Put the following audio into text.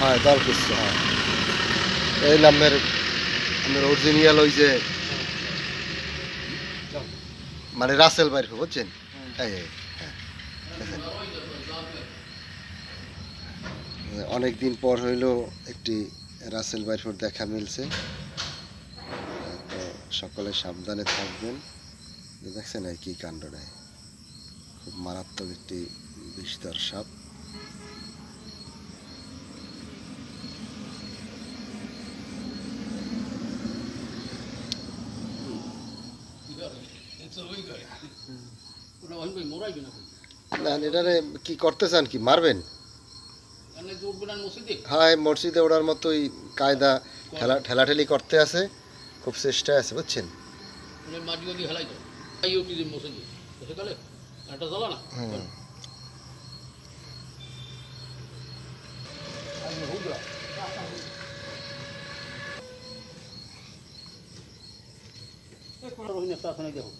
হ্যাঁ হ্যাঁ। এই নামের আমার অরিজিনাল ওই যে মানে রাসেল বাইর বুঝছেন? এই হ্যাঁ অনেক দিন পর হইল একটি রাসেল বাইফোর দেখা মিলছে। তো সকলে সাবধানে থাকবেন। দেখছেন কি নেয় খুব মারাত্মক একটি বিষধর সাপ। না এটারে কি করতে চান কি? মারবেন? হ্যাঁ মসজিদে ওড়ার মতোই কায়দা ঠেলা ঠেলাঠেলি করতে আছে খুব চেষ্টা আছে বুঝছেন? দেখো